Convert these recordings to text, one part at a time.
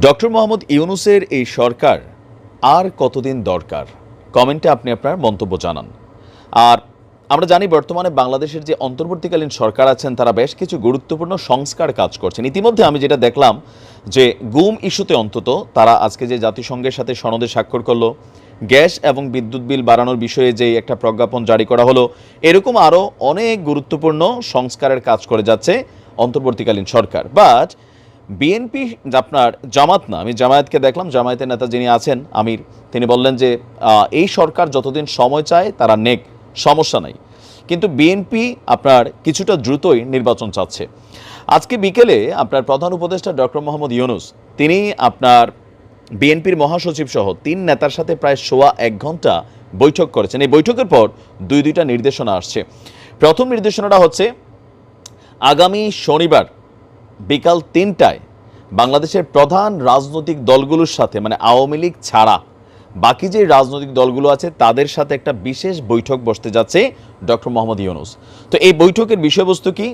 Doctor Mohammad ইউনুসের এই সরকার আর কতদিন দরকার? কমেন্টে আপনি আপনার মন্তব্য জানান। আর আমরা জানি বর্তমানে বাংলাদেশের যে অন্তর্বর্তীকালীন সরকার আছেন, তারা বেশ কিছু গুরুত্বপূর্ণ সংস্কার কাজ করছেন। ইতিমধ্যে আমি যেটা দেখলাম যে গুম ইস্যুতে অন্তত তারা আজকে যে জাতিসংঘের সাথে সনদে স্বাক্ষর করল, গ্যাস এবং বিদ্যুৎ বিল বাড়ানোর বিষয়ে যে একটা প্রজ্ঞাপন জারি করা হলো, এরকম আরও অনেক গুরুত্বপূর্ণ সংস্কারের কাজ করে যাচ্ছে অন্তর্বর্তীকালীন সরকার। বাট বিএনপি আপনার জামাত না, আমি জামায়াতকে দেখলাম, জামায়াতের নেতা যিনি আছেন, আমির, তিনি বললেন যে এই সরকার যতদিন সময় চায় তারা নেক, সমস্যা নাই। কিন্তু বিএনপি আপনার কিছুটা দ্রুতই নির্বাচন চাচ্ছে। আজকে বিকেলে আপনার প্রধান উপদেষ্টা ডক্টর মোহাম্মদ ইউনুস, তিনি আপনার বিএনপির মহাসচিব সহ তিন নেতার সাথে প্রায় সোয়া এক ঘণ্টা বৈঠক করেছেন। এই বৈঠকের পর দুই দুইটা নির্দেশনা আসছে। প্রথম নির্দেশনাটা হচ্ছে, আগামী শনিবার বিকাল তিনটায় বাংলাদেশের প্রধান রাজনৈতিক দলগুলোর সাথে মানে আওয়ামী লীগ ছাড়া বাকি যে রাজনৈতিক দলগুলো আছে, তাদের সাথে একটা বিশেষ বৈঠক বসতে যাচ্ছে ডক্টর মোহাম্মদ ইউনুস। তো এই বৈঠকের বিষয়বস্তু কি?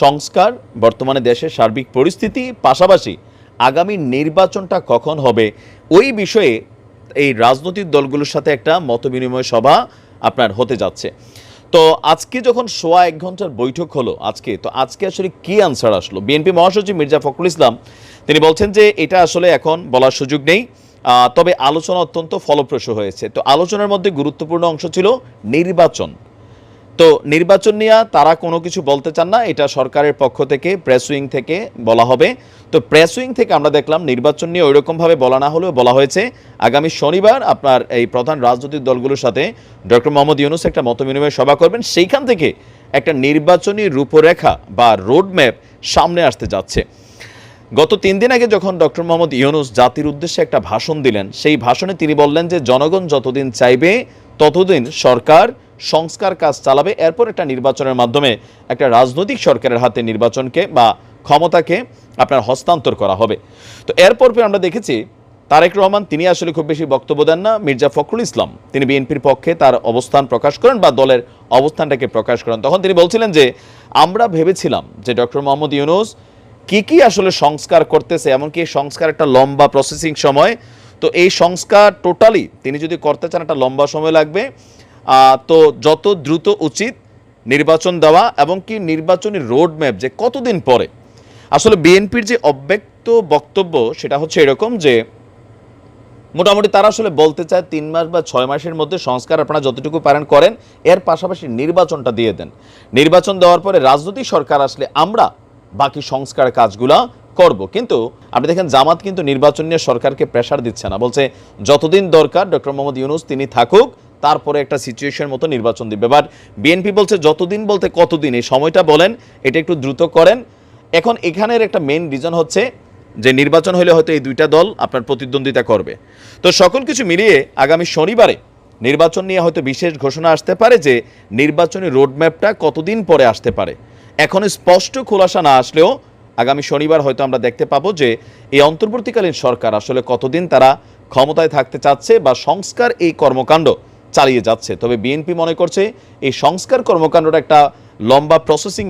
সংস্কার, বর্তমানে দেশের সার্বিক পরিস্থিতি, পাশাপাশি আগামী নির্বাচনটা কখন হবে? ওই বিষয়ে এই রাজনৈতিক দলগুলোর সাথে একটা মতবিনিময় সভা আপনার হতে যাচ্ছে। তো আজকে যখন সোয়া এক ঘণ্টার বৈঠক হলো, আজকে, তো আজকে আসলে কি আনসার আসলো? বিএনপি মহাসচিব মির্জা ফখরুল ইসলাম, তিনি বলছেন যে এটা আসলে এখন বলার সুযোগ নেই। তবে আলোচনা অত্যন্ত ফলপ্রসূ হয়েছে। তো আলোচনার মধ্যে গুরুত্বপূর্ণ অংশ ছিল নির্বাচন। তো নির্বাচন নিয়ে তারা কোনো কিছু বলতে চান না। এটা সরকারের পক্ষ থেকে প্রেস উইং থেকে বলা হবে। তো প্রেস উইং থেকে আমরা দেখলাম নির্বাচন নিয়ে ওইরকমভাবে বলা না হলেও বলা হয়েছে। আগামী শনিবার আপনার এই প্রধান রাজনৈতিক দলগুলোর সাথে ডক্টর মোহাম্মদ ইউনুস একটা মত মতবিনিময় সভা করবেন। সেইখান থেকে একটা নির্বাচনী রূপরেখা বা রোডম্যাপ সামনে আসতে যাচ্ছে। গত তিন দিন আগে যখন ডক্টর মোহাম্মদ ইউনুস জাতির উদ্দেশ্যে একটা ভাষণ দিলেন, সেই ভাষণে তিনি বললেন যে, জনগণ যতদিন চাইবে, ততদিন সরকার সংস্কার কাজ চালাবে। এরপর একটা নির্বাচনের মাধ্যমে একটা রাজনৈতিক সরকারের হাতে নির্বাচনকে বা ক্ষমতাকে আপনার হস্তান্তর করা হবে। তো এরপর পর আমরা দেখেছি, তারেক রহমান, তিনি আসলে খুব বেশি বক্তব্য দেন না। মির্জা ফখরুল ইসলাম, তিনি বিএনপির পক্ষে তার অবস্থান প্রকাশ করেন বা দলের অবস্থানটাকে প্রকাশ করেন। তখন তিনি বলছিলেন যে, আমরা ভেবেছিলাম যে ডক্টর মোহাম্মদ ইউনুস কি কি আসলে সংস্কার করতেছে, এমনকি সংস্কার একটা লম্বা প্রসেসিং সময়। তো এই সংস্কার টোটালি তিনি যদি করতে চান, একটা লম্বা সময় লাগবে। তো যত দ্রুত উচিত নির্বাচন দেওয়া এবং কি নির্বাচনী রোড ম্যাপ যে কতদিন পরে। আসলে বিএনপির যে অব্যক্ত বক্তব্য সেটা হচ্ছে এরকম যে, মোটামুটি তারা আসলে বলতে চায় তিন মাস বা ছয় মাসের মধ্যে সংস্কার আপনারা যতটুকু পারেন করেন, এর পাশাপাশি নির্বাচনটা দিয়ে দেন। নির্বাচন দেওয়ার পরে রাজনৈতিক সরকার আসলে আমরা বাকি সংস্কার কাজগুলা করব। কিন্তু আপনি দেখেন জামাত কিন্তু নির্বাচন নিয়ে সরকারকে প্রেশার দিচ্ছে না। বলছে যতদিন দরকার ডক্টর মোহাম্মদ ইউনুস তিনি থাকুক তারপরে একটা সিচুয়েশন মতো নির্বাচন দিবে। বাট বিএনপি বলছে, যতদিন বলতে কতদিন, এই সময়টা বলেন, এটা একটু দ্রুত করেন। এখন এখানের একটা মেন রিজন হচ্ছে যে নির্বাচন হলে হয়তো এই দুইটা দল আপনার প্রতিদ্বন্দ্বিতা করবে। তো সকল কিছু মিলিয়ে আগামী শনিবারে নির্বাচন নিয়ে হয়তো বিশেষ ঘোষণা আসতে পারে যে নির্বাচনী রোডম্যাপটা কতদিন পরে আসতে পারে। এখন স্পষ্ট খোলাসা না আসলেও আগামী শনিবার হয়তো আমরা দেখতে পাবো যে এই অন্তর্বর্তীকালীন সরকার আসলে কতদিন তারা ক্ষমতায় থাকতে চাচ্ছে বা সংস্কার এই কর্মকাণ্ড চালিয়ে যাচ্ছে। তবে বিএনপি মনে করছে এই সংস্কার কর্মকাণ্ডটা একটা লম্বা প্রসেসিং